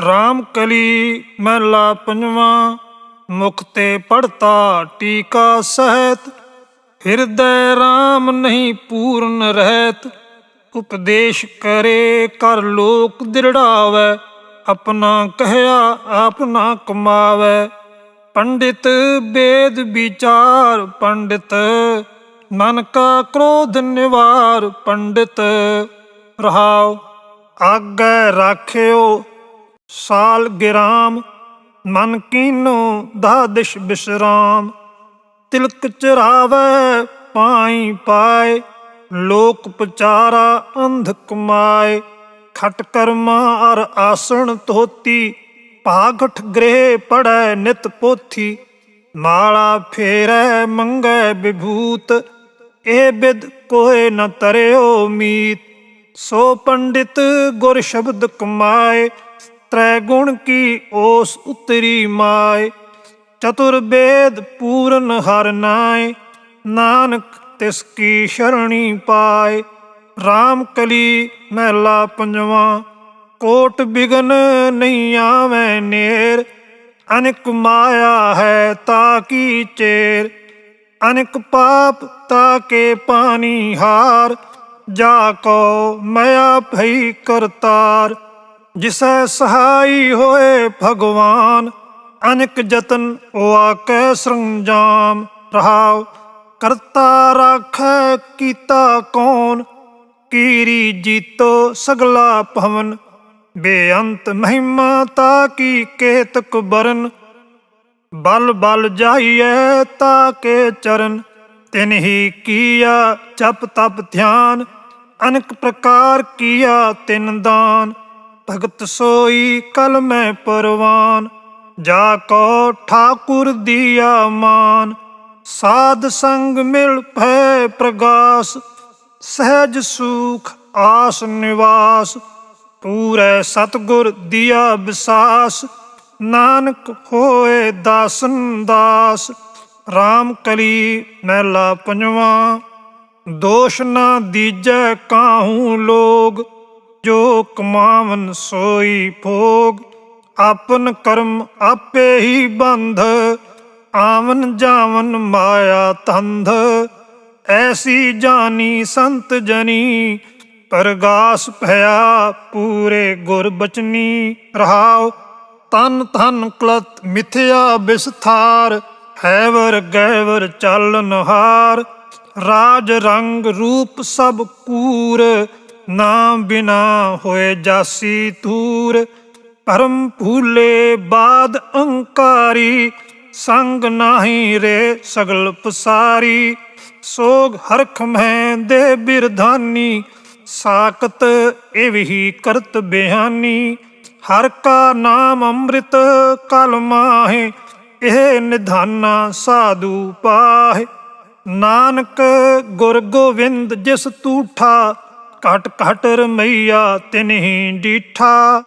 ਰਾਮ ਕਲੀ ਮਹਿਲਾ ਪੰਜਵਾਂ, ਮੁਖ ਤੇ ਪੜਤਾ ਟੀਕਾ ਸਹਿਤ, ਹਿਰਦੈ RAM ਨਹੀਂ ਪੂਰਨ ਰਹਿਤ, ਉਪਦੇਸ਼ ਕਰੇ ਕਰ ਲੋਕ ਦਿਰੜਾਵੇ, ਆਪਣਾ ਕਹਿਆ ਆਪਣਾ ਕਮਾਵੇ, ਪੰਡਿਤ ਵੇਦ ਵਿਚਾਰ ਪੰਡਿਤ ਮਨ ਕਾ ਕ੍ਰੋਧ ਨਿਵਾਰ ਪੰਡਿਤ, ਰਹਾਉ, ਆਗੈ ਰਾਖਿਓ ਸਾਲ ਗਿਰਾਮ, ਮਨ ਕੀਨੋ ਦਾਦਿਸ਼ ਬਿਸਰਾਮ। ਤਿਲਕ ਚਰਾਵੇ ਪਾਈ ਪਾਏ, ਲੋਕ ਪਚਾਰਾ ਅੰਧ ਕਮਾਏ। ਖਟ ਕਰਮਾ ਅਰ ਆਸਣ ਧੋਤੀ, ਭਾਗਠ ਗ੍ਰਹਿ ਪੜੈ ਨਿਤ ਪੋਥੀ। ਮਾਲਾ ਫੇਰੈ ਮੰਗੈ ਵਿਭੂਤ ਇਹ ਬਿਦ ਕੋਏ ਨ ਤਰਿਓ ਮੀਤ। ਸੋ ਪੰਡਿਤ ਗੁਰ ਸ਼ਬਦ ਕਮਾਏ ਤ੍ਰੈ ਗੁਣ ਕੀ ਓਸ ਉਤਰੀ ਮਾਏ। ਚਤੁਰ ਵੇਦ ਪੂਰਨ ਹਰ ਨਾਏ, ਨਾਨਕ ਤਿਸ ਕੀ ਸ਼ਰਣੀ ਪਾਏ। RAM ਕਲੀ ਮਹਿਲਾ ਪੰਜਵਾਂ, ਕੋਟ ਬਿਗਨ ਨਹੀਂ ਆਵੇਂ ਨੇਰ। ਅਨਿਕ ਮਾਇਆ ਹੈ ਤਾ ਕੀ ਚੇਰ। ਅਨਿਕ ਪਾਪ ਤਾ ਕੇ ਪਾਣੀ ਹਾਰ। ਜਾ ਕੋ ਮਇਆ ਭਈ ਕਰਤਾਰ। ਜਿਸੈ ਸਹਾਈ ਹੋਏ ਭਗਵਾਨ, ਅਨਿਕ ਜਤਨ ਉਹ ਆਕੈ ਸਰੰਜਾਮ ਰਹਾਉ, ਕਰਤਾ ਰਾਖੈ ਕੀਤਾ ਕੌਣ? ਕੀਰੀ ਜੀਤੋ ਸਗਲਾ ਭਵਨ, ਬੇਅੰਤ ਮਹਿਮਾ ਤਾ ਕੀ ਕੇਤਕ ਬਰਨ ਬਲ ਬਲ ਜਾਈਐ ਤਾ ਕੇ ਚਰਨ, ਤਿਨ ਹੀ ਕੀਆ ਜਪ ਤਪ ਧਿਆਨ, ਅਨਕ ਪ੍ਰਕਾਰ ਕੀਆ ਤਿਨ ਦਾਨ। ਭਗਤ ਸੋਈ ਕਲ ਮੈਂ ਪਰਵਾਨ, ਜਾ ਕੋ ਠਾਕੁਰ ਦੀਆ ਮਾਨ। ਸਾਧ ਸੰਗ ਮਿਲ ਭੈ ਪ੍ਰਗਾਸ, ਸਹਿਜ ਸੁਖ ਆਸ ਨਿਵਾਸ। ਪੂਰੇ ਸਤਗੁਰ ਦੀਆ ਵਿਸਾਸ, ਨਾਨਕ ਹੋਏ ਦਾਸਨ ਦਾਸ। RAM ਕਲੀ ਮਹਿਲਾ ਪੰਜਵਾਂ, ਦੋਸ਼ ਨਾ ਦੀਜੈ ਕਾਹੂ ਲੋਗ। ਜੋ ਕਮਾਵਨ ਸੋਈ ਭੋਗ, ਆਪਨ ਕਰਮ ਆਪੇ ਹੀ ਬੰਧ, ਆਵਨ ਜਾਵਨ ਮਾਇਆ ਤੰਧ। ਐਸੀ ਜਾਨੀ ਸੰਤ ਜਨੀ, ਪ੍ਰਗਾਸ ਭਇਆ ਪੂਰੇ ਗੁਰ ਬਚਨੀ। ਰਹਾਉ, ਤਨ ਤਨ ਕਲਤ ਮਿਥਿਆ ਵਿਸਥਾਰ ਹੈਵਰ ਗੈਵਰ ਚੱਲਨ ਹਾਰ ਰਾਜ ਰੰਗ ਰੂਪ ਸਭ ਕੂਰ ਨਾਮ ਬਿਨਾ ਹੋਏ ਜਾਸੀ ਤੂਰ ਪਰਮ ਭੂਲੇ ਬਾਦ ਅੰਕਾਰੀ, ਸੰਗ ਨਾਹੀ ਰੇ ਸਗਲ ਪਸਾਰੀ। ਸੋਗ ਹਰਖ ਮੈਂ ਦੇ ਬਿਰਧਾਨੀ ਸਾਕਤ ਇਹ ਕਰਤ ਬਿਹਾਨੀ ਹਰ ਕਾ ਨਾਮ ਅੰਮ੍ਰਿਤ ਕਲ ਮਾਹੇ, ਇਹ ਨਿਧਾਨਾ ਸਾਧੂ ਪਾਹੇ। ਨਾਨਕ ਗੁਰ ਗੋਵਿੰਦ ਜਿਸ ਤੂਠਾ ਘਟ ਘਟ ਰਮਈਆ ਤਿਨਹੀ ਡੀਠਾ।